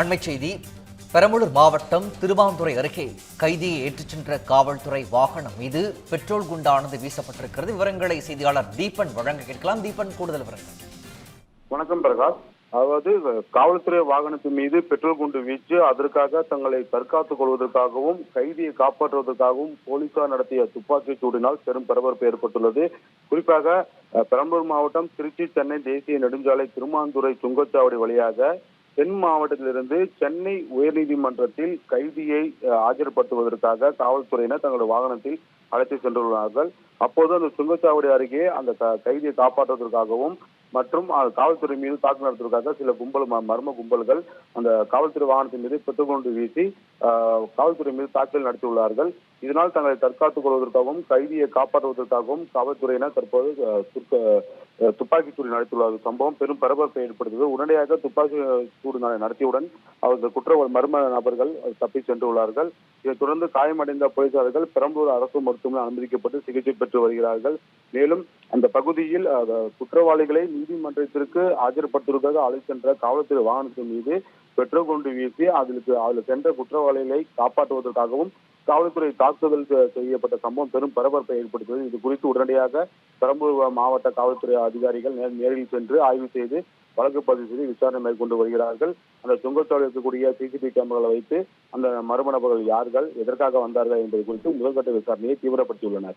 அண்மை செய்தி பெரம்பலூர் மாவட்டம் திருவாந்துறை அருகே கைதியை ஏற்றிச் சென்ற காவல்துறை வாகனம் மீது பெட்ரோல் குண்டானது வீசப்பட்டிருக்கிறது. விவரங்களை செய்தியாளர் தீபன் வழங்க கேட்கலாம். தீபன் கூடுதல் விவரங்கள். வணக்கம் பிரகாஷ். அதாவது காவல்துறை வாகனத்தின் மீது பெட்ரோல் குண்டு வீச்சு அதற்காக தங்களை தற்காத்துக் கொள்வதற்காகவும் கைதியை காப்பாற்றுவதற்காகவும் போலீசார் நடத்திய துப்பாக்கிச் சூடினால் பெரும் பரபரப்பு ஏற்பட்டுள்ளது. குறிப்பாக பெரம்பலூர் மாவட்டம் திருச்சி சென்னை தேசிய நெடுஞ்சாலை திருமாந்துறை சுங்கச்சாவடி வழியாக தென் மாவட்டத்திலிருந்து சென்னை உயர்நீதிமன்றத்தில் கைதியை ஆஜர்படுத்துவதற்காக காவல்துறையினர் தங்களுடைய வாகனத்தில் அழைத்து சென்றுள்ளார்கள். அப்போது அந்த சுங்கச்சாவடி அருகே அந்த க- கைதியை காப்பாற்றுவதற்காகவும் மற்றும் காவல்துறை மீது தாக்குதல் நடத்துவதற்காக சில கும்பல் மர்ம கும்பல்கள் அந்த காவல்துறை வாகனத்தின் மீது பெற்றுக்கொண்டு வீசி காவல்துறை மீது தாக்குதல் நடத்தியுள்ளார்கள். இதனால் தங்களை தற்காத்துக் கொள்வதற்காகவும் கைதியை காப்பாற்றுவதற்காகவும் காவல்துறையினர் தற்போது அஹ், துப்பாக்கிச் சூடு நடத்தியுள்ள சம்பவம் பெரும் பரபரப்பை ஏற்படுத்தியது. உடனடியாக துப்பாக்கி சூடு நடத்தியவுடன் அவர்கள் குற்ற மர்ம நபர்கள் தப்பி சென்றுள்ளார்கள் இதைத் தொடர்ந்து காயமடைந்த போலீசார்கள் பெரம்பலூர் அரசு மருத்துவமனை அனுமதிக்கப்பட்டு சிகிச்சை பெற்று வருகிறார்கள். மேலும் அந்த பகுதியில் குற்றவாளிகளை நீதிமன்றத்திற்கு ஆஜர்படுத்துவதற்காக அழைத்து சென்ற காவல்துறை வாகனத்தின் மீது பெட்ரோல் கொண்டு வீசி அதில் அதில் சென்ற குற்றவாளிகளை காப்பாற்றுவதற்காகவும் காவல்துறை தாக்குதல் செய்யப்பட்ட சம்பவம் பெரும் பரபரப்பை ஏற்படுத்தியது. இது குறித்து உடனடியாக பெரம்பலூர் மாவட்ட காவல்துறை அதிகாரிகள் நே- நேரில் சென்று ஆய்வு செய்து வழக்கு பதிவு செய்து விசாரணை மேற்கொண்டு வருகிறார்கள். அந்த சுங்கச்சாலை இருக்கக்கூடிய சிசிடிவி கேமராவை வைத்து அந்த மர்ம நபர்கள் யார்கள் எதற்காக வந்தார்கள் என்பது குறித்து முதல்கட்ட விசாரணையை தீவிரப்படுத்தியுள்ளனர்.